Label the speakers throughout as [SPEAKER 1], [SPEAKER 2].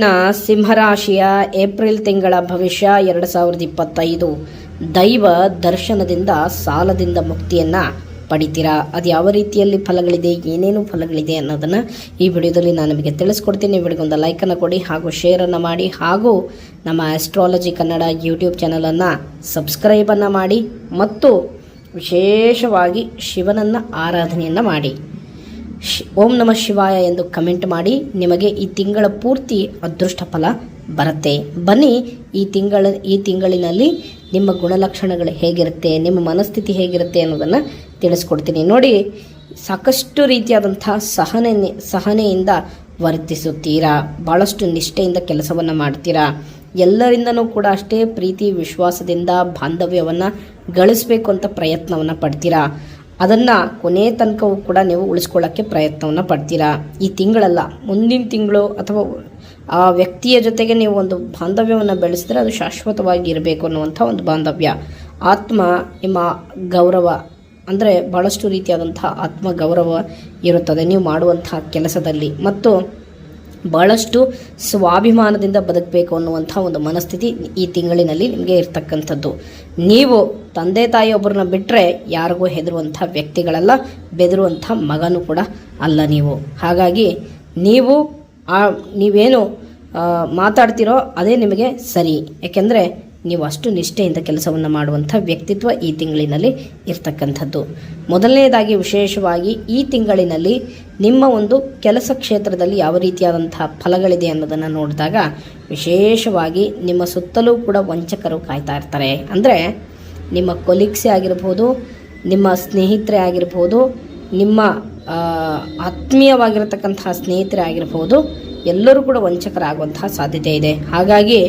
[SPEAKER 1] ನ ಸಿಂಹರಾಶಿಯ ಏಪ್ರಿಲ್ ತಿಂಗಳ ಭವಿಷ್ಯ ಎರಡು ಸಾವಿರದ ಇಪ್ಪತ್ತೈದು. ದೈವ ದರ್ಶನದಿಂದ ಸಾಲದಿಂದ ಮುಕ್ತಿಯನ್ನ ಪಡಿತೀರಾ? ಅದು ಯಾವ ರೀತಿಯಲ್ಲಿ ಫಲಗಳಿದೆ? ಏನೇನು ಫಲಗಳಿದೆ ಅನ್ನೋದನ್ನ ಈ ವಿಡಿಯೋದಲ್ಲಿ ನಾನು ನಿಮಗೆ ತಿಳಿಸ್ಕೊಡ್ತೀನಿ. ವಿಡಿಯೋಗೊಂದು ಲೈಕನ್ನು ಕೊಡಿ ಹಾಗೂ ಶೇರನ್ನು ಮಾಡಿ ಹಾಗೂ ನಮ್ಮ ಆಸ್ಟ್ರಾಲಜಿ ಕನ್ನಡ ಯೂಟ್ಯೂಬ್ ಚಾನಲನ್ನು ಸಬ್ಸ್ಕ್ರೈಬನ್ನು ಮಾಡಿ ಮತ್ತು ವಿಶೇಷವಾಗಿ ಶಿವನನ್ನು ಆರಾಧನೆಯನ್ನು ಮಾಡಿ. ಓಂ ನಮ ಶಿವಾಯ ಎಂದು ಕಮೆಂಟ್ ಮಾಡಿ ನಿಮಗೆ ಈ ತಿಂಗಳ ಪೂರ್ತಿ ಅದೃಷ್ಟ ಫಲ ಬರುತ್ತೆ. ಬನ್ನಿ, ಈ ತಿಂಗಳ, ಈ ತಿಂಗಳಿನಲ್ಲಿ ನಿಮ್ಮ ಗುಣಲಕ್ಷಣಗಳು ಹೇಗಿರುತ್ತೆ, ನಿಮ್ಮ ಮನಸ್ಥಿತಿ ಹೇಗಿರುತ್ತೆ ಅನ್ನೋದನ್ನು ತಿಳಿಸ್ಕೊಡ್ತೀನಿ. ನೋಡಿ, ಸಾಕಷ್ಟು ರೀತಿಯಾದಂಥ ಸಹನೆ, ಸಹನೆಯಿಂದ ವರ್ತಿಸುತ್ತೀರಾ? ಭಾಳಷ್ಟು ನಿಷ್ಠೆಯಿಂದ ಕೆಲಸವನ್ನು ಮಾಡ್ತೀರಾ? ಎಲ್ಲರಿಂದನೂ ಕೂಡ ಅಷ್ಟೇ ಪ್ರೀತಿ, ವಿಶ್ವಾಸದಿಂದ ಬಾಂಧವ್ಯವನ್ನು ಗಳಿಸಬೇಕು ಅಂತ ಪ್ರಯತ್ನವನ್ನು ಪಡ್ತೀರಾ? ಅದನ್ನು ಕೊನೆ ತನಕವೂ ಕೂಡ ನೀವು ಉಳಿಸ್ಕೊಳ್ಳೋಕ್ಕೆ ಪ್ರಯತ್ನವನ್ನು ಪಡ್ತೀರಾ? ಈ ತಿಂಗಳಲ್ಲ, ಮುಂದಿನ ತಿಂಗಳು ಅಥವಾ ಆ ವ್ಯಕ್ತಿಯ ಜೊತೆಗೆ ನೀವು ಒಂದು ಬಾಂಧವ್ಯವನ್ನು ಬೆಳೆಸಿದ್ರೆ ಅದು ಶಾಶ್ವತವಾಗಿ ಇರಬೇಕು ಅನ್ನುವಂಥ ಒಂದು ಬಾಂಧವ್ಯ. ಆತ್ಮ ನಿಮ್ಮ ಗೌರವ ಅಂದರೆ ಭಾಳಷ್ಟು ರೀತಿಯಾದಂಥ ಆತ್ಮ ಗೌರವ ಇರುತ್ತದೆ ನೀವು ಮಾಡುವಂಥ ಕೆಲಸದಲ್ಲಿ. ಮತ್ತು ಭಾಳಷ್ಟು ಸ್ವಾಭಿಮಾನದಿಂದ ಬದುಕಬೇಕು ಅನ್ನುವಂಥ ಒಂದು ಮನಸ್ಥಿತಿ ಈ ತಿಂಗಳಿನಲ್ಲಿ ನಿಮಗೆ ಇರ್ತಕ್ಕಂಥದ್ದು. ನೀವು ತಂದೆ ತಾಯಿಯೊಬ್ಬರನ್ನ ಬಿಟ್ಟರೆ ಯಾರಿಗೂ ಹೆದರುವಂಥ ವ್ಯಕ್ತಿಗಳಲ್ಲ, ಬೆದರುವಂಥ ಮಗನೂ ಕೂಡ ಅಲ್ಲ ನೀವು. ಹಾಗಾಗಿ ನೀವು ಆ ನೀವೇನು ಮಾತಾಡ್ತಿರೋ ಅದೇ ನಿಮಗೆ ಸರಿ. ಯಾಕೆಂದರೆ ನೀವು ಅಷ್ಟು ನಿಷ್ಠೆಯಿಂದ ಕೆಲಸವನ್ನು ಮಾಡುವಂಥ ವ್ಯಕ್ತಿತ್ವ ಈ ತಿಂಗಳಿನಲ್ಲಿ ಇರ್ತಕ್ಕಂಥದ್ದು. ಮೊದಲನೇದಾಗಿ ವಿಶೇಷವಾಗಿ ಈ ತಿಂಗಳಿನಲ್ಲಿ ನಿಮ್ಮ ಒಂದು ಕೆಲಸ ಕ್ಷೇತ್ರದಲ್ಲಿ ಯಾವ ರೀತಿಯಾದಂಥ ಫಲಗಳಿದೆ ಅನ್ನೋದನ್ನು ನೋಡಿದಾಗ ವಿಶೇಷವಾಗಿ ನಿಮ್ಮ ಸುತ್ತಲೂ ಕೂಡ ವಂಚಕರು ಕಾಯ್ತಾ ಇರ್ತಾರೆ. ಅಂದರೆ ನಿಮ್ಮ ಕೊಲೀಗ್ಸೇ ಆಗಿರ್ಬೋದು, ನಿಮ್ಮ ಸ್ನೇಹಿತರೆ ಆಗಿರ್ಬೋದು, ನಿಮ್ಮ ಆತ್ಮೀಯವಾಗಿರತಕ್ಕಂತಹ ಸ್ನೇಹಿತರೆ ಆಗಿರ್ಬೋದು ಎಲ್ಲರೂ ಕೂಡ ವಂಚಕರಾಗುವಂತಹ ಸಾಧ್ಯತೆ ಇದೆ. ಹಾಗಾಗಿ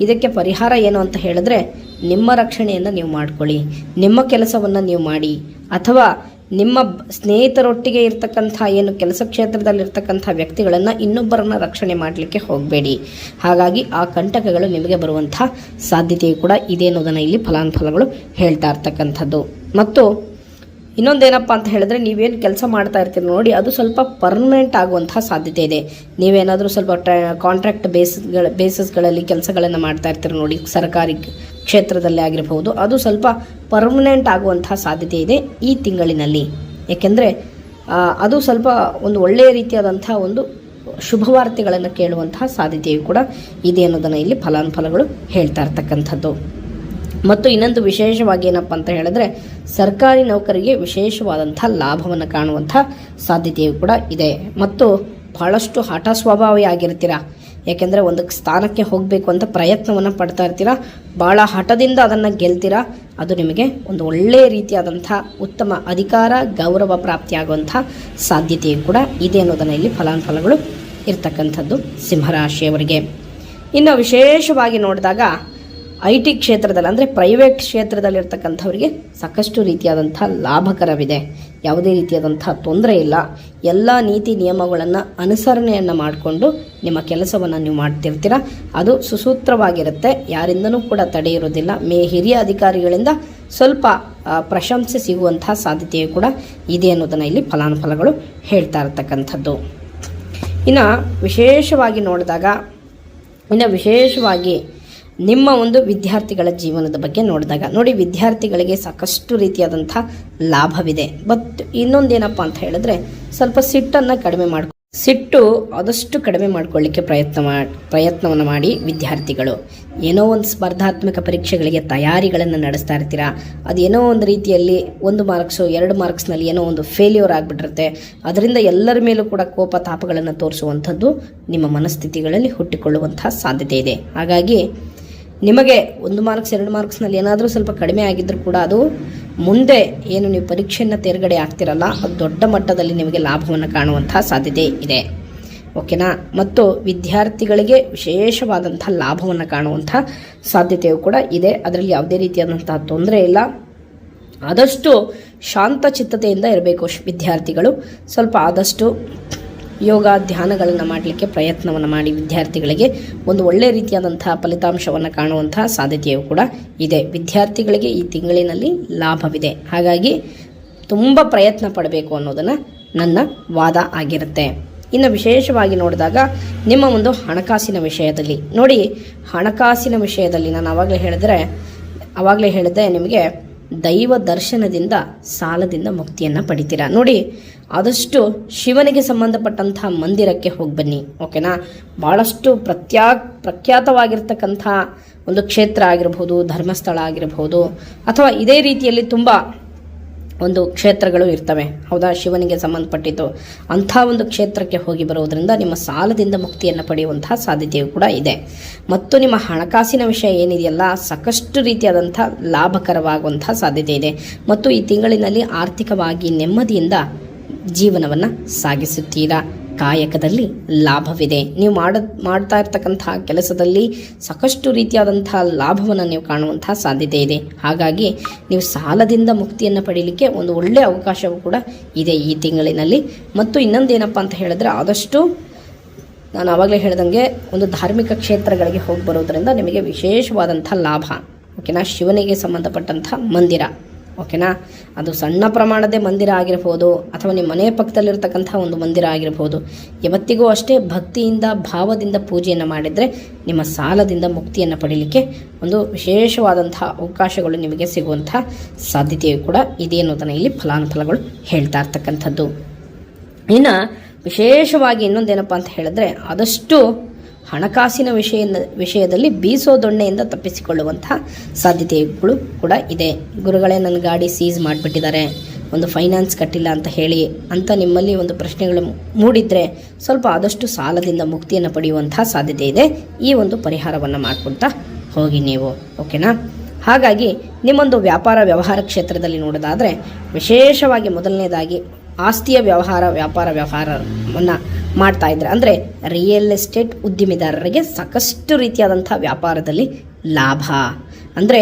[SPEAKER 1] ಇದಕ್ಕೆ ಪರಿಹಾರ ಏನು ಅಂತ ಹೇಳಿದ್ರೆ ನಿಮ್ಮ ರಕ್ಷಣೆಯನ್ನು ನೀವು ಮಾಡ್ಕೊಳ್ಳಿ. ನಿಮ್ಮ ಕೆಲಸವನ್ನು ನೀವು ಮಾಡಿ. ಅಥವಾ ನಿಮ್ಮ ಸ್ನೇಹಿತರೊಟ್ಟಿಗೆ ಇರ್ತಕ್ಕಂಥ ಏನು ಕೆಲಸ ಕ್ಷೇತ್ರದಲ್ಲಿರ್ತಕ್ಕಂಥ ವ್ಯಕ್ತಿಗಳನ್ನು ಇನ್ನೊಬ್ಬರನ್ನ ರಕ್ಷಣೆ ಮಾಡಲಿಕ್ಕೆ ಹೋಗಬೇಡಿ. ಹಾಗಾಗಿ ಆ ಕಂಟಕಗಳು ನಿಮಗೆ ಬರುವಂಥ ಸಾಧ್ಯತೆಯು ಕೂಡ ಇದೆ ಅನ್ನೋದನ್ನು ಇಲ್ಲಿ ಫಲಾನುಫಲಗಳು ಹೇಳ್ತಾ ಇರ್ತಕ್ಕಂಥದ್ದು. ಮತ್ತು ಇನ್ನೊಂದೇನಪ್ಪ ಅಂತ ಹೇಳಿದ್ರೆ ನೀವೇನು ಕೆಲಸ ಮಾಡ್ತಾ ಇರ್ತೀರಿ ನೋಡಿ, ಅದು ಸ್ವಲ್ಪ ಪರ್ಮನೆಂಟ್ ಆಗುವಂತಹ ಸಾಧ್ಯತೆ ಇದೆ. ನೀವೇನಾದರೂ ಸ್ವಲ್ಪ ಕಾಂಟ್ರಾಕ್ಟ್ ಬೇಸ್ಗಳ ಬೇಸಿಸ್ಗಳಲ್ಲಿ ಕೆಲಸಗಳನ್ನು ಮಾಡ್ತಾ ಇರ್ತೀರಿ ನೋಡಿ, ಸರ್ಕಾರಿ ಕ್ಷೇತ್ರದಲ್ಲಿ ಆಗಿರಬಹುದು, ಅದು ಸ್ವಲ್ಪ ಪರ್ಮನೆಂಟ್ ಆಗುವಂತಹ ಸಾಧ್ಯತೆ ಇದೆ ಈ ತಿಂಗಳಿನಲ್ಲಿ. ಏಕೆಂದರೆ ಅದು ಸ್ವಲ್ಪ ಒಂದು ಒಳ್ಳೆಯ ರೀತಿಯಾದಂಥ ಒಂದು ಶುಭವಾರ್ತೆಗಳನ್ನು ಕೇಳುವಂತಹ ಸಾಧ್ಯತೆಯು ಕೂಡ ಇದೆ ಅನ್ನೋದನ್ನು ಇಲ್ಲಿ ಫಲಾನುಫಲಗಳು ಹೇಳ್ತಾ ಇರ್ತಕ್ಕಂಥದ್ದು. ಮತ್ತು ಇನ್ನೊಂದು ವಿಶೇಷವಾಗಿ ಏನಪ್ಪ ಅಂತ ಹೇಳಿದ್ರೆ, ಸರ್ಕಾರಿ ನೌಕರಿಗೆ ವಿಶೇಷವಾದಂಥ ಲಾಭವನ್ನು ಕಾಣುವಂಥ ಸಾಧ್ಯತೆಯು ಕೂಡ ಇದೆ. ಮತ್ತು ಬಹಳಷ್ಟು ಹಠ ಸ್ವಭಾವಿ ಆಗಿರ್ತೀರಾ. ಯಾಕೆಂದರೆ ಒಂದು ಸ್ಥಾನಕ್ಕೆ ಹೋಗಬೇಕು ಅಂತ ಪ್ರಯತ್ನವನ್ನು ಪಡ್ತಾ ಇರ್ತೀರಾ. ಭಾಳ ಹಠದಿಂದ ಅದನ್ನು ಗೆಲ್ತೀರಾ. ಅದು ನಿಮಗೆ ಒಂದು ಒಳ್ಳೆಯ ರೀತಿಯಾದಂಥ ಉತ್ತಮ ಅಧಿಕಾರ, ಗೌರವ ಪ್ರಾಪ್ತಿಯಾಗುವಂಥ ಸಾಧ್ಯತೆಯು ಕೂಡ ಇದೆ ಅನ್ನೋದನ್ನು ಇಲ್ಲಿ ಫಲಾನುಫಲಗಳು ಇರ್ತಕ್ಕಂಥದ್ದು ಸಿಂಹರಾಶಿಯವರಿಗೆ. ಇನ್ನು ವಿಶೇಷವಾಗಿ ನೋಡಿದಾಗ ಐ ಟಿ ಕ್ಷೇತ್ರದಲ್ಲಿ, ಅಂದರೆ ಪ್ರೈವೇಟ್ ಕ್ಷೇತ್ರದಲ್ಲಿರ್ತಕ್ಕಂಥವರಿಗೆ ಸಾಕಷ್ಟು ರೀತಿಯಾದಂಥ ಲಾಭಕರವಿದೆ. ಯಾವುದೇ ರೀತಿಯಾದಂಥ ತೊಂದರೆ ಇಲ್ಲ. ಎಲ್ಲ ನೀತಿ ನಿಯಮಗಳನ್ನು ಅನುಸರಣೆಯನ್ನು ಮಾಡಿಕೊಂಡು ನಿಮ್ಮ ಕೆಲಸವನ್ನು ನೀವು ಮಾಡ್ತಿರ್ತೀರ? ಅದು ಸುಸೂತ್ರವಾಗಿರುತ್ತೆ. ಯಾರಿಂದನೂ ಕೂಡ ತಡೆಯಿರೋದಿಲ್ಲ ಮೇ ಹಿರಿಯ ಅಧಿಕಾರಿಗಳಿಂದ ಸ್ವಲ್ಪ ಪ್ರಶಂಸೆ ಸಿಗುವಂತಹ ಸಾಧ್ಯತೆಯು ಕೂಡ ಇದೆ ಅನ್ನೋದನ್ನು ಇಲ್ಲಿ ಫಲಾನುಫಲಗಳು ಹೇಳ್ತಾ ಇರತಕ್ಕಂಥದ್ದು. ಇನ್ನು ವಿಶೇಷವಾಗಿ ನೋಡಿದಾಗ, ಇನ್ನು ವಿಶೇಷವಾಗಿ ನಿಮ್ಮ ಒಂದು ವಿದ್ಯಾರ್ಥಿಗಳ ಜೀವನದ ಬಗ್ಗೆ ನೋಡಿದಾಗ. ನೋಡಿ, ವಿದ್ಯಾರ್ಥಿಗಳಿಗೆ ಸಾಕಷ್ಟು ರೀತಿಯಾದಂಥ ಲಾಭವಿದೆ. ಬಟ್ ಇನ್ನೊಂದೇನಪ್ಪ ಅಂತ ಹೇಳಿದ್ರೆ, ಸ್ವಲ್ಪ ಸಿಟ್ಟನ್ನು ಕಡಿಮೆ ಮಾಡ್ಕೊ ಸಿಟ್ಟು ಆದಷ್ಟು ಕಡಿಮೆ ಮಾಡಿಕೊಳ್ಳಿಕ್ಕೆ ಪ್ರಯತ್ನ ಮಾಡಿ ಪ್ರಯತ್ನವನ್ನು ಮಾಡಿ ವಿದ್ಯಾರ್ಥಿಗಳು. ಏನೋ ಒಂದು ಸ್ಪರ್ಧಾತ್ಮಕ ಪರೀಕ್ಷೆಗಳಿಗೆ ತಯಾರಿಗಳನ್ನು ನಡೆಸ್ತಾ ಇರ್ತೀರಾ? ಅದೇನೋ ಒಂದು ರೀತಿಯಲ್ಲಿ ಒಂದು ಮಾರ್ಕ್ಸು, ಎರಡು ಮಾರ್ಕ್ಸ್ನಲ್ಲಿ ಏನೋ ಒಂದು ಫೇಲ್ಯೂರ್ ಆಗಿಬಿಟ್ಟಿರುತ್ತೆ. ಅದರಿಂದ ಎಲ್ಲರ ಮೇಲೂ ಕೂಡ ಕೋಪ ತಾಪಗಳನ್ನು ತೋರಿಸುವಂಥದ್ದು ನಿಮ್ಮ ಮನಸ್ಥಿತಿಗಳಲ್ಲಿ ಹುಟ್ಟಿಕೊಳ್ಳುವಂತಹ ಸಾಧ್ಯತೆ ಇದೆ. ಹಾಗಾಗಿ ನಿಮಗೆ ಒಂದು ಮಾರ್ಕ್ಸ್, ಎರಡು ಮಾರ್ಕ್ಸ್ನಲ್ಲಿ ಏನಾದರೂ ಸ್ವಲ್ಪ ಕಡಿಮೆ ಆಗಿದ್ದರೂ ಕೂಡ ಅದು ಮುಂದೆ ಏನು ನೀವು ಪರೀಕ್ಷೆಯನ್ನು ತೇರ್ಗಡೆ ಆಗ್ತಿರಲ್ಲ, ಅದು ದೊಡ್ಡ ಮಟ್ಟದಲ್ಲಿ ನಿಮಗೆ ಲಾಭವನ್ನು ಕಾಣುವಂತಹ ಸಾಧ್ಯತೆ ಇದೆ. ಓಕೆನಾ? ಮತ್ತು ವಿದ್ಯಾರ್ಥಿಗಳಿಗೆ ವಿಶೇಷವಾದಂಥ ಲಾಭವನ್ನು ಕಾಣುವಂಥ ಸಾಧ್ಯತೆಯು ಕೂಡ ಇದೆ. ಅದರಲ್ಲಿ ಯಾವುದೇ ರೀತಿಯಾದಂತಹ ತೊಂದರೆ ಇಲ್ಲ. ಆದಷ್ಟು ಶಾಂತ ಚಿತ್ತತೆಯಿಂದ ಇರಬೇಕು ವಿದ್ಯಾರ್ಥಿಗಳು. ಸ್ವಲ್ಪ ಆದಷ್ಟು ಯೋಗ ಧ್ಯಾನಗಳನ್ನು ಮಾಡಲಿಕ್ಕೆ ಪ್ರಯತ್ನವನ್ನು ಮಾಡಿ ವಿದ್ಯಾರ್ಥಿಗಳಿಗೆ ಒಂದು ಒಳ್ಳೆಯ ರೀತಿಯಾದಂತಹ ಫಲಿತಾಂಶವನ್ನು ಕಾಣುವಂತಹ ಸಾಧ್ಯತೆಯು ಕೂಡ ಇದೆ. ವಿದ್ಯಾರ್ಥಿಗಳಿಗೆ ಈ ತಿಂಗಳಿನಲ್ಲಿ ಲಾಭವಿದೆ. ಹಾಗಾಗಿ ತುಂಬ ಪ್ರಯತ್ನ ಪಡಬೇಕು ಅನ್ನೋದನ್ನು ನನ್ನ ವಾದ ಆಗಿರುತ್ತೆ. ಇನ್ನು ವಿಶೇಷವಾಗಿ ನೋಡಿದಾಗ ನಿಮ್ಮ ಒಂದು ಹಣಕಾಸಿನ ವಿಷಯದಲ್ಲಿ ನೋಡಿ, ಹಣಕಾಸಿನ ವಿಷಯದಲ್ಲಿ ನಾನು ಆವಾಗಲೇ ಹೇಳಿದ್ರೆ ಆವಾಗಲೇ ಹೇಳಿದೆ ನಿಮಗೆ ದೈವ ದರ್ಶನದಿಂದ ಸಾಲದಿಂದ ಮುಕ್ತಿಯನ್ನು ಪಡಿತೀರಾ? ನೋಡಿ ಆದಷ್ಟು ಶಿವನಿಗೆ ಸಂಬಂಧಪಟ್ಟಂಥ ಮಂದಿರಕ್ಕೆ ಹೋಗಿ ಬನ್ನಿ ಓಕೆನಾ ಭಾಳಷ್ಟು ಪ್ರತ್ಯಾ, ಪ್ರಖ್ಯಾತವಾಗಿರ್ತಕ್ಕಂಥ ಒಂದು ಕ್ಷೇತ್ರ ಆಗಿರ್ಬೋದು, ಧರ್ಮಸ್ಥಳ ಆಗಿರಬಹುದು ಅಥವಾ ಇದೇ ರೀತಿಯಲ್ಲಿ ತುಂಬ ಒಂದು ಕ್ಷೇತ್ರಗಳು ಇರ್ತವೆ. ಹೌದಾ? ಶಿವನಿಗೆ ಸಂಬಂಧಪಟ್ಟಿದ್ದು ಅಂಥ ಒಂದು ಕ್ಷೇತ್ರಕ್ಕೆ ಹೋಗಿ ಬರುವುದರಿಂದ ನಿಮ್ಮ ಸಾಲದಿಂದ ಮುಕ್ತಿಯನ್ನು ಪಡೆಯುವಂತಹ ಸಾಧ್ಯತೆಯು ಕೂಡ ಇದೆ. ಮತ್ತು ನಿಮ್ಮ ಹಣಕಾಸಿನ ವಿಷಯ ಏನಿದೆಯಲ್ಲ, ಸಾಕಷ್ಟು ರೀತಿಯಾದಂಥ ಲಾಭಕರವಾಗುವಂತಹ ಸಾಧ್ಯತೆ ಇದೆ. ಮತ್ತು ಈ ತಿಂಗಳಿನಲ್ಲಿ ಆರ್ಥಿಕವಾಗಿ ನೆಮ್ಮದಿಯಿಂದ ಜೀವನವನ್ನು ಸಾಗಿಸುತ್ತೀರಾ? ಕಾಯಕದಲ್ಲಿ ಲಾಭವಿದೆ. ನೀವು ಮಾಡ, ಮಾಡ್ತಾ ಇರ್ತಕ್ಕಂತಹ ಕೆಲಸದಲ್ಲಿ ಸಾಕಷ್ಟು ರೀತಿಯಾದಂತಹ ಲಾಭವನ್ನು ನೀವು ಕಾಣುವಂತಹ ಸಾಧ್ಯತೆ ಇದೆ. ಹಾಗಾಗಿ ನೀವು ಸಾಲದಿಂದ ಮುಕ್ತಿಯನ್ನು ಪಡೀಲಿಕ್ಕೆ ಒಂದು ಒಳ್ಳೆಯ ಅವಕಾಶವೂ ಕೂಡ ಇದೆ ಈ ತಿಂಗಳಿನಲ್ಲಿ. ಮತ್ತು ಇನ್ನೊಂದೇನಪ್ಪ ಅಂತ ಹೇಳಿದ್ರೆ ಆದಷ್ಟು ನಾನು ಆವಾಗಲೇ ಹೇಳ್ದಂಗೆ ಒಂದು ಧಾರ್ಮಿಕ ಕ್ಷೇತ್ರಗಳಿಗೆ ಹೋಗಿ ಬರೋದರಿಂದ ನಿಮಗೆ ವಿಶೇಷವಾದಂಥ ಲಾಭ. ಓಕೆನಾ? ಶಿವನಿಗೆ ಸಂಬಂಧಪಟ್ಟಂಥ ಮಂದಿರ. ಓಕೆನಾ? ಅದು ಸಣ್ಣ ಪ್ರಮಾಣದ ಮಂದಿರ ಆಗಿರ್ಬೋದು ಅಥವಾ ನಿಮ್ಮ ಮನೆಯ ಪಕ್ಕದಲ್ಲಿರ್ತಕ್ಕಂಥ ಒಂದು ಮಂದಿರ ಆಗಿರ್ಬೋದು. ಯಾವತ್ತಿಗೂ ಅಷ್ಟೇ ಭಕ್ತಿಯಿಂದ, ಭಾವದಿಂದ ಪೂಜೆಯನ್ನು ಮಾಡಿದರೆ ನಿಮ್ಮ ಸಾಲದಿಂದ ಮುಕ್ತಿಯನ್ನು ಪಡೀಲಿಕ್ಕೆ ಒಂದು ವಿಶೇಷವಾದಂಥ ಅವಕಾಶಗಳು ನಿಮಗೆ ಸಿಗುವಂಥ ಸಾಧ್ಯತೆಯು ಕೂಡ ಇದೆ ಅನ್ನೋದನ್ನು ಇಲ್ಲಿ ಫಲಾನುಫಲಗಳು ಹೇಳ್ತಾ ಇರ್ತಕ್ಕಂಥದ್ದು. ಇನ್ನು ವಿಶೇಷವಾಗಿ ಇನ್ನೊಂದೇನಪ್ಪ ಅಂತ ಹೇಳಿದ್ರೆ ಆದಷ್ಟು ಹಣಕಾಸಿನ ವಿಷಯ ವಿಷಯದಲ್ಲಿ ಬೀಸೋ ದೊಣ್ಣೆಯಿಂದ ತಪ್ಪಿಸಿಕೊಳ್ಳುವಂತಹ ಸಾಧ್ಯತೆಗಳು ಕೂಡ ಇದೆ. ಗುರುಗಳೇ ನನ್ನ ಗಾಡಿ ಸೀಸ್ ಮಾಡಿಬಿಟ್ಟಿದ್ದಾರೆ. ಒಂದು ಫೈನಾನ್ಸ್ ಕಟ್ಟಿಲ್ಲ ಅಂತ ಹೇಳಿ ಅಂತ ನಿಮ್ಮಲ್ಲಿ ಒಂದು ಪ್ರಶ್ನೆಗಳು ಮೂಡಿದರೆ ಸ್ವಲ್ಪ ಆದಷ್ಟು ಸಾಲದಿಂದ ಮುಕ್ತಿಯನ್ನು ಪಡೆಯುವಂತಹ ಸಾಧ್ಯತೆ ಇದೆ. ಈ ಒಂದು ಪರಿಹಾರವನ್ನು ಮಾಡ್ಕೊಳ್ತಾ ಹೋಗಿ ನೀವು, ಓಕೆನಾ? ಹಾಗಾಗಿ ನಿಮ್ಮೊಂದು ವ್ಯಾಪಾರ ವ್ಯವಹಾರ ಕ್ಷೇತ್ರದಲ್ಲಿ ನೋಡೋದಾದರೆ ವಿಶೇಷವಾಗಿ ಮೊದಲನೇದಾಗಿ ಆಸ್ತಿಯ ವ್ಯವಹಾರ, ವ್ಯಾಪಾರ ವ್ಯವಹಾರವನ್ನು ಮಾಡ್ತಾ ಇದ್ದಾರೆ ಅಂದರೆ ರಿಯಲ್ ಎಸ್ಟೇಟ್ ಉದ್ದಿಮೆದಾರರಿಗೆ ಸಾಕಷ್ಟು ರೀತಿಯಾದಂಥ ವ್ಯಾಪಾರದಲ್ಲಿ ಲಾಭ. ಅಂದರೆ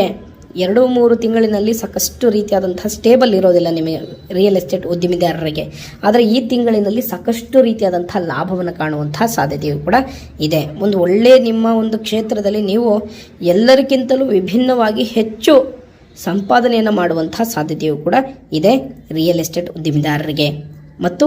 [SPEAKER 1] ಎರಡು ಮೂರು ತಿಂಗಳಿನಲ್ಲಿ ಸಾಕಷ್ಟು ರೀತಿಯಾದಂಥ ಸ್ಟೇಬಲ್ ಇರೋದಿಲ್ಲ ನಿಮಗೆ ರಿಯಲ್ ಎಸ್ಟೇಟ್ ಉದ್ದಿಮೆದಾರರಿಗೆ ಆದರೆ ಈ ತಿಂಗಳಿನಲ್ಲಿ ಸಾಕಷ್ಟು ರೀತಿಯಾದಂಥ ಲಾಭವನ್ನು ಕಾಣುವಂಥ ಸಾಧ್ಯತೆಯು ಕೂಡ ಇದೆ. ಒಂದು ಒಳ್ಳೆಯ ನಿಮ್ಮ ಒಂದು ಕ್ಷೇತ್ರದಲ್ಲಿ ನೀವು ಎಲ್ಲರಿಗಿಂತಲೂ ವಿಭಿನ್ನವಾಗಿ ಹೆಚ್ಚು ಸಂಪಾದನೆಯನ್ನು ಮಾಡುವಂಥ ಸಾಧ್ಯತೆಯು ಕೂಡ ಇದೆ ರಿಯಲ್ ಎಸ್ಟೇಟ್ ಉದ್ಯಮಿದಾರರಿಗೆ. ಮತ್ತು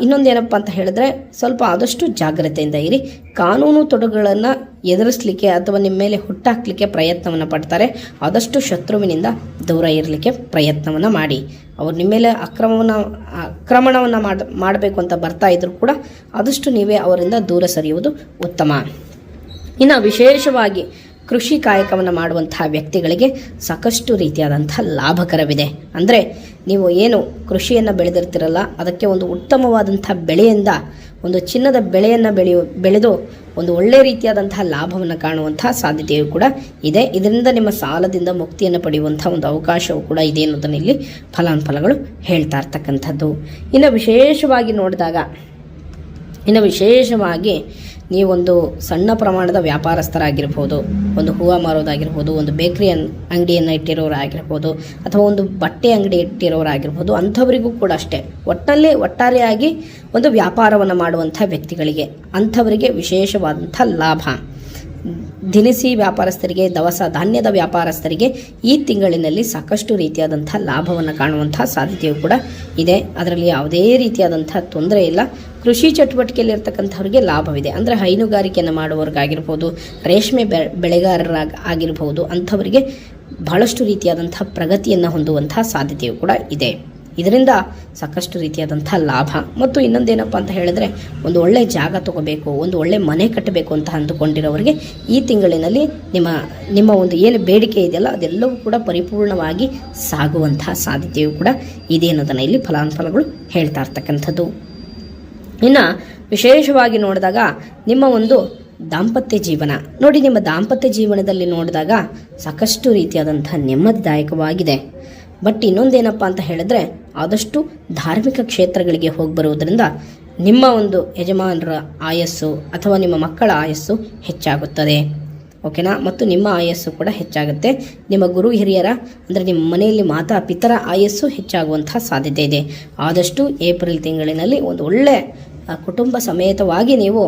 [SPEAKER 1] ಇನ್ನೊಂದೇನಪ್ಪ ಅಂತ ಹೇಳಿದ್ರೆ, ಸ್ವಲ್ಪ ಆದಷ್ಟು ಜಾಗ್ರತೆಯಿಂದ ಇರಿ. ಕಾನೂನು ತೊಡಗುಗಳನ್ನು ಎದುರಿಸಲಿಕ್ಕೆ ಅಥವಾ ನಿಮ್ಮ ಮೇಲೆ ಹುಟ್ಟಾಕಲಿಕ್ಕೆ ಪ್ರಯತ್ನವನ್ನು ಪಡ್ತಾರೆ. ಆದಷ್ಟು ಶತ್ರುವಿನಿಂದ ದೂರ ಇರಲಿಕ್ಕೆ ಪ್ರಯತ್ನವನ್ನು ಮಾಡಿ. ಅವರು ನಿಮ್ಮ ಮೇಲೆ ಅಕ್ರಮವನ್ನು, ಆಕ್ರಮಣವನ್ನು ಮಾಡ, ಮಾಡಬೇಕು ಅಂತ ಬರ್ತಾ ಇದ್ದರೂ ಕೂಡ ಆದಷ್ಟು ನೀವೇ ಅವರಿಂದ ದೂರ ಸರಿಯುವುದು ಉತ್ತಮ. ಇನ್ನು ವಿಶೇಷವಾಗಿ ಕೃಷಿ ಕಾಯಕವನ್ನು ಮಾಡುವಂತಹ ವ್ಯಕ್ತಿಗಳಿಗೆ ಸಾಕಷ್ಟು ರೀತಿಯಾದಂಥ ಲಾಭಕರವಿದೆ. ಅಂದರೆ ನೀವು ಏನು ಕೃಷಿಯನ್ನು ಬೆಳೆದಿರ್ತಿರಲ್ಲ, ಅದಕ್ಕೆ ಒಂದು ಉತ್ತಮವಾದಂಥ ಬೆಳೆಯಿಂದ, ಒಂದು ಚಿನ್ನದ ಬೆಳೆಯನ್ನು ಬೆಳೆಯು, ಬೆಳೆದು ಒಂದು ಒಳ್ಳೆಯ ರೀತಿಯಾದಂತಹ ಲಾಭವನ್ನು ಕಾಣುವಂತಹ ಸಾಧ್ಯತೆಯು ಕೂಡ ಇದೆ. ಇದರಿಂದ ನಿಮ್ಮ ಸಾಲದಿಂದ ಮುಕ್ತಿಯನ್ನು ಪಡೆಯುವಂಥ ಒಂದು ಅವಕಾಶವೂ ಕೂಡ ಇದೆ ಅನ್ನೋದನ್ನು ಇಲ್ಲಿ ಫಲಾನುಫಲಗಳು ಹೇಳ್ತಾ ಇರ್ತಕ್ಕಂಥದ್ದು. ಇನ್ನು ವಿಶೇಷವಾಗಿ ನೋಡಿದಾಗ, ಇನ್ನು ವಿಶೇಷವಾಗಿ ನೀವೊಂದು ಸಣ್ಣ ಪ್ರಮಾಣದ ವ್ಯಾಪಾರಸ್ಥರಾಗಿರ್ಬೋದು, ಒಂದು ಹೂವು ಮಾರೋದಾಗಿರ್ಬೋದು, ಒಂದು ಬೇಕ್ರಿ ಅನ್, ಅಂಗಡಿಯನ್ನು ಇಟ್ಟಿರೋರಾಗಿರ್ಬೋದು, ಅಥವಾ ಒಂದು ಬಟ್ಟೆ ಅಂಗಡಿ ಇಟ್ಟಿರೋರಾಗಿರ್ಬೋದು, ಅಂಥವರಿಗೂ ಕೂಡ ಅಷ್ಟೇ. ಒಟ್ಟಲ್ಲೇ ಒಟ್ಟಾರೆಯಾಗಿ ಒಂದು ವ್ಯಾಪಾರವನ್ನು ಮಾಡುವಂಥ ವ್ಯಕ್ತಿಗಳಿಗೆ ಅಂಥವರಿಗೆ ವಿಶೇಷವಾದಂಥ ಲಾಭ. ದಿನಸಿ ವ್ಯಾಪಾರಸ್ಥರಿಗೆ, ದವಸ ಧಾನ್ಯದ ವ್ಯಾಪಾರಸ್ಥರಿಗೆ ಈ ತಿಂಗಳಿನಲ್ಲಿ ಸಾಕಷ್ಟು ರೀತಿಯಾದಂಥ ಲಾಭವನ್ನು ಕಾಣುವಂಥ ಸಾಧ್ಯತೆಯು ಕೂಡ ಇದೆ. ಅದರಲ್ಲಿ ಯಾವುದೇ ರೀತಿಯಾದಂಥ ತೊಂದರೆ ಇಲ್ಲ. ಕೃಷಿ ಚಟುವಟಿಕೆಯಲ್ಲಿರ್ತಕ್ಕಂಥವ್ರಿಗೆ ಲಾಭವಿದೆ. ಅಂದರೆ ಹೈನುಗಾರಿಕೆಯನ್ನು ಮಾಡುವವ್ರಿಗಾಗಿರ್ಬೋದು, ರೇಷ್ಮೆ ಬೆ, ಬೆಳೆಗಾರರಾಗ, ಆಗಿರ್ಬೋದು, ಅಂಥವರಿಗೆ ಬಹಳಷ್ಟು ರೀತಿಯಾದಂಥ ಪ್ರಗತಿಯನ್ನು ಹೊಂದುವಂಥ ಸಾಧ್ಯತೆಯು ಕೂಡ ಇದೆ. ಇದರಿಂದ ಸಾಕಷ್ಟು ರೀತಿಯಾದಂಥ ಲಾಭ. ಮತ್ತು ಇನ್ನೊಂದೇನಪ್ಪ ಅಂತ ಹೇಳಿದ್ರೆ, ಒಂದು ಒಳ್ಳೆ ಜಾಗ ತಗೋಬೇಕು, ಒಂದು ಒಳ್ಳೆ ಮನೆ ಕಟ್ಟಬೇಕು ಅಂತ ಅಂದುಕೊಂಡಿರೋರಿಗೆ ಈ ತಿಂಗಳಿನಲ್ಲಿ ನಿಮ್ಮ ನಿಮ್ಮ ಒಂದು ಏನು ಬೇಡಿಕೆ ಇದೆಯಲ್ಲ, ಅದೆಲ್ಲವೂ ಕೂಡ ಪರಿಪೂರ್ಣವಾಗಿ ಸಾಗುವಂತಹ ಸಾಧ್ಯತೆಯು ಕೂಡ ಇದೆ ಅನ್ನೋದನ್ನು ಇಲ್ಲಿ ಫಲಾನುಫಲಗಳು ಹೇಳ್ತಾ ಇರ್ತಕ್ಕಂಥದ್ದು. ಇನ್ನು ವಿಶೇಷವಾಗಿ ನೋಡಿದಾಗ ನಿಮ್ಮ ಒಂದು ದಾಂಪತ್ಯ ಜೀವನ. ನೋಡಿ, ನಿಮ್ಮ ದಾಂಪತ್ಯ ಜೀವನದಲ್ಲಿ ನೋಡಿದಾಗ ಸಾಕಷ್ಟು ರೀತಿಯಾದಂಥ ನೆಮ್ಮದಿದಾಯಕವಾಗಿದೆ. ಬಟ್ ಇನ್ನೊಂದೇನಪ್ಪ ಅಂತ ಹೇಳಿದ್ರೆ, ಆದಷ್ಟು ಧಾರ್ಮಿಕ ಕ್ಷೇತ್ರಗಳಿಗೆ ಹೋಗಿ ಬರುವುದರಿಂದ ನಿಮ್ಮ ಒಂದು ಯಜಮಾನರ ಆಯಸ್ಸು ಅಥವಾ ನಿಮ್ಮ ಮಕ್ಕಳ ಆಯಸ್ಸು ಹೆಚ್ಚಾಗುತ್ತದೆ. ಓಕೆನಾ? ಮತ್ತು ನಿಮ್ಮ ಆಯಸ್ಸು ಕೂಡ ಹೆಚ್ಚಾಗುತ್ತೆ. ನಿಮ್ಮ ಗುರು ಹಿರಿಯರ, ಅಂದರೆ ನಿಮ್ಮ ಮನೆಯಲ್ಲಿ ಮಾತಾ ಪಿತರ ಆಯಸ್ಸು ಹೆಚ್ಚಾಗುವಂತಹ ಸಾಧ್ಯತೆ ಇದೆ. ಆದಷ್ಟು ಏಪ್ರಿಲ್ ತಿಂಗಳಿನಲ್ಲಿ ಒಂದು ಒಳ್ಳೆ ಆ ಕುಟುಂಬ ಸಮೇತವಾಗಿ ನೀವು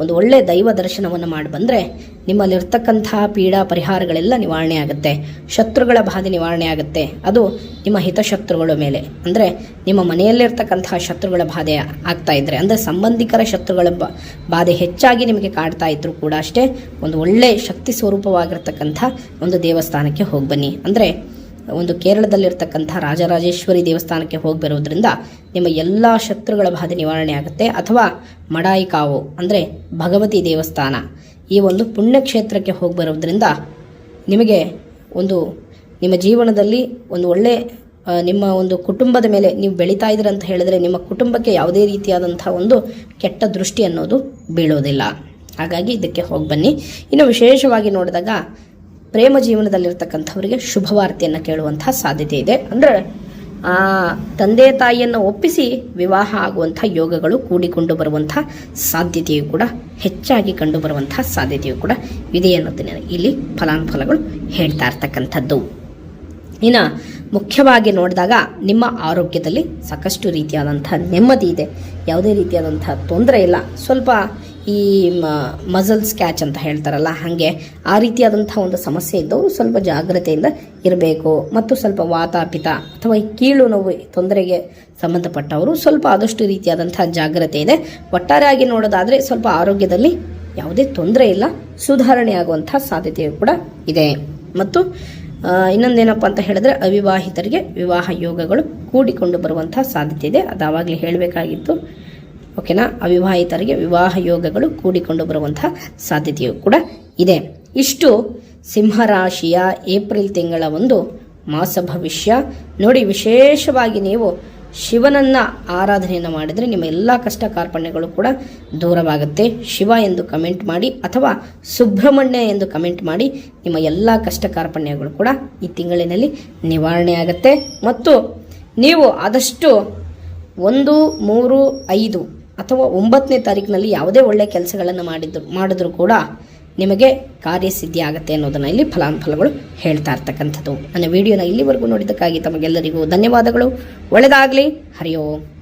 [SPEAKER 1] ಒಂದು ಒಳ್ಳೆಯ ದೈವ ದರ್ಶನವನ್ನು ಮಾಡಿ ಬಂದರೆ ನಿಮ್ಮಲ್ಲಿರ್ತಕ್ಕಂಥ ಪೀಡಾ ಪರಿಹಾರಗಳೆಲ್ಲ ನಿವಾರಣೆ ಆಗುತ್ತೆ. ಶತ್ರುಗಳ ಬಾಧೆ ನಿವಾರಣೆ ಆಗುತ್ತೆ. ಅದು ನಿಮ್ಮ ಹಿತಶತ್ರುಗಳ ಮೇಲೆ. ಅಂದರೆ ನಿಮ್ಮ ಮನೆಯಲ್ಲಿರ್ತಕ್ಕಂತಹ ಶತ್ರುಗಳ ಬಾಧೆ ಆಗ್ತಾ ಇದ್ದರೆ ಅಂದರೆ ಸಂಬಂಧಿಕರ ಶತ್ರುಗಳ ಬಾಧೆ ಹೆಚ್ಚಾಗಿ ನಿಮಗೆ ಕಾಡ್ತಾ ಇದ್ದರೂ ಕೂಡ ಅಷ್ಟೇ ಒಂದು ಒಳ್ಳೆ ಶಕ್ತಿ ಸ್ವರೂಪವಾಗಿರ್ತಕ್ಕಂಥ ಒಂದು ದೇವಸ್ಥಾನಕ್ಕೆ ಹೋಗಿ ಬನ್ನಿ. ಅಂದರೆ ಒಂದು ಕೇರಳದಲ್ಲಿರ್ತಕ್ಕಂಥ ರಾಜರಾಜೇಶ್ವರಿ ದೇವಸ್ಥಾನಕ್ಕೆ ಹೋಗಿ ಬರೋದ್ರಿಂದ ನಿಮ್ಮ ಎಲ್ಲ ಶತ್ರುಗಳ ಬಾಧೆ ನಿವಾರಣೆ ಆಗುತ್ತೆ. ಅಥವಾ ಮಡಾಯಿಕಾವು, ಅಂದರೆ ಭಗವತಿ ದೇವಸ್ಥಾನ, ಈ ಒಂದು ಪುಣ್ಯಕ್ಷೇತ್ರಕ್ಕೆ ಹೋಗಿ ಬರೋದ್ರಿಂದ ನಿಮಗೆ ಒಂದು, ನಿಮ್ಮ ಜೀವನದಲ್ಲಿ ಒಂದು ಒಳ್ಳೆ ನಿಮ್ಮ ಒಂದು ಕುಟುಂಬದ ಮೇಲೆ ನೀವು ಬೆಳೀತಾ ಇದ್ದೀರ ಅಂತ ಹೇಳಿದ್ರೆ ನಿಮ್ಮ ಕುಟುಂಬಕ್ಕೆ ಯಾವುದೇ ರೀತಿಯಾದಂಥ ಒಂದು ಕೆಟ್ಟ ದೃಷ್ಟಿ ಅನ್ನೋದು ಬೀಳೋದಿಲ್ಲ. ಹಾಗಾಗಿ ಇದಕ್ಕೆ ಹೋಗಿ ಬನ್ನಿ. ಇನ್ನು ವಿಶೇಷವಾಗಿ ನೋಡಿದಾಗ ಪ್ರೇಮ ಜೀವನದಲ್ಲಿರ್ತಕ್ಕಂಥವರಿಗೆ ಶುಭವಾರ್ತೆಯನ್ನು ಕೇಳುವಂತಹ ಸಾಧ್ಯತೆ ಇದೆ. ಅಂದರೆ, ಆ ತಂದೆ ತಾಯಿಯನ್ನು ಒಪ್ಪಿಸಿ ವಿವಾಹ ಆಗುವಂಥ ಯೋಗಗಳು ಕೂಡಿಕೊಂಡು ಬರುವಂಥ ಸಾಧ್ಯತೆಯು ಕೂಡ ಹೆಚ್ಚಾಗಿ ಕಂಡು ಬರುವಂಥ ಸಾಧ್ಯತೆಯು ಕೂಡ ಇದೆ ಅನ್ನೋದನ್ನ ಇಲ್ಲಿ ಫಲಾನುಫಲಗಳು ಹೇಳ್ತಾ ಇರ್ತಕ್ಕಂಥದ್ದು. ಇನ್ನು, ಮುಖ್ಯವಾಗಿ ನೋಡಿದಾಗ ನಿಮ್ಮ ಆರೋಗ್ಯದಲ್ಲಿ ಸಾಕಷ್ಟು ರೀತಿಯಾದಂಥ ನೆಮ್ಮದಿ ಇದೆ. ಯಾವುದೇ ರೀತಿಯಾದಂಥ ತೊಂದರೆ ಇಲ್ಲ. ಸ್ವಲ್ಪ ಈ ಮಸಲ್ ಸ್ಕ್ಯಾಚ್ ಅಂತ ಹೇಳ್ತಾರಲ್ಲ, ಹಾಗೆ ಆ ರೀತಿಯಾದಂಥ ಒಂದು ಸಮಸ್ಯೆ ಇದ್ದವರು ಸ್ವಲ್ಪ ಜಾಗ್ರತೆಯಿಂದ ಇರಬೇಕು. ಮತ್ತು ಸ್ವಲ್ಪ ವಾತಾಪಿತ ಅಥವಾ ಈ ಕೀಳು ನೋವು, ತೊಂದರೆಗೆ ಸಂಬಂಧಪಟ್ಟವರು ಸ್ವಲ್ಪ ಆದಷ್ಟು ರೀತಿಯಾದಂಥ ಜಾಗ್ರತೆ ಇದೆ. ಒಟ್ಟಾರೆಯಾಗಿ ನೋಡೋದಾದರೆ ಸ್ವಲ್ಪ ಆರೋಗ್ಯದಲ್ಲಿ ಯಾವುದೇ ತೊಂದರೆ ಇಲ್ಲ, ಸುಧಾರಣೆ ಆಗುವಂಥ ಸಾಧ್ಯತೆಯು ಕೂಡ ಇದೆ. ಮತ್ತು ಇನ್ನೊಂದೇನಪ್ಪ ಅಂತ ಹೇಳಿದ್ರೆ ಅವಿವಾಹಿತರಿಗೆ ವಿವಾಹ ಯೋಗಗಳು ಕೂಡಿಕೊಂಡು ಬರುವಂಥ ಸಾಧ್ಯತೆ ಇದೆ. ಅದು ಆವಾಗಲೇ ಹೇಳಬೇಕಾಗಿತ್ತು ಓಕೆನಾ? ಅವಿವಾಹಿತರಿಗೆ ವಿವಾಹ ಯೋಗಗಳು ಕೂಡಿಕೊಂಡು ಬರುವಂತಹ ಸಾಧ್ಯತೆಯು ಕೂಡ ಇದೆ. ಇಷ್ಟು ಸಿಂಹರಾಶಿಯ ಏಪ್ರಿಲ್ ತಿಂಗಳ ಒಂದು ಮಾಸ ಭವಿಷ್ಯ. ನೋಡಿ, ವಿಶೇಷವಾಗಿ ನೀವು ಶಿವನನ್ನ ಆರಾಧನೆಯನ್ನು ಮಾಡಿದರೆ ನಿಮ್ಮ ಎಲ್ಲ ಕಷ್ಟ ಕಾರ್ಪಣ್ಯಗಳು ಕೂಡ ದೂರವಾಗುತ್ತೆ. ಶಿವ ಎಂದು ಕಮೆಂಟ್ ಮಾಡಿ ಅಥವಾ ಸುಬ್ರಹ್ಮಣ್ಯ ಎಂದು ಕಮೆಂಟ್ ಮಾಡಿ ನಿಮ್ಮ ಎಲ್ಲ ಕಷ್ಟ ಕಾರ್ಪಣ್ಯಗಳು ಕೂಡ ಈ ತಿಂಗಳಿನಲ್ಲಿ ನಿವಾರಣೆ ಆಗುತ್ತೆ ಮತ್ತು ನೀವು ಆದಷ್ಟು ಒಂದು, ಮೂರು, ಐದು ಅಥವಾ ಒಂಬತ್ತನೇ ತಾರೀಕಿನಲ್ಲಿ ಯಾವುದೇ ಒಳ್ಳೆಯ ಕೆಲಸಗಳನ್ನು ಮಾಡಿದ್ರು ಮಾಡಿದ್ರು ಕೂಡ ನಿಮಗೆ ಕಾರ್ಯಸಿದ್ಧಿ ಆಗುತ್ತೆ ಅನ್ನೋದನ್ನು ಇಲ್ಲಿ ಫಲಾನುಫಲಗಳು ಹೇಳ್ತಾ ಇರ್ತಕ್ಕಂಥದ್ದು. ನನ್ನ ವಿಡಿಯೋನ ಇಲ್ಲಿವರೆಗೂ ನೋಡಿದ್ದಕ್ಕಾಗಿ ತಮಗೆಲ್ಲರಿಗೂ ಧನ್ಯವಾದಗಳು. ಒಳ್ಳೆಯದಾಗಲಿ ಹರಿಯೋ.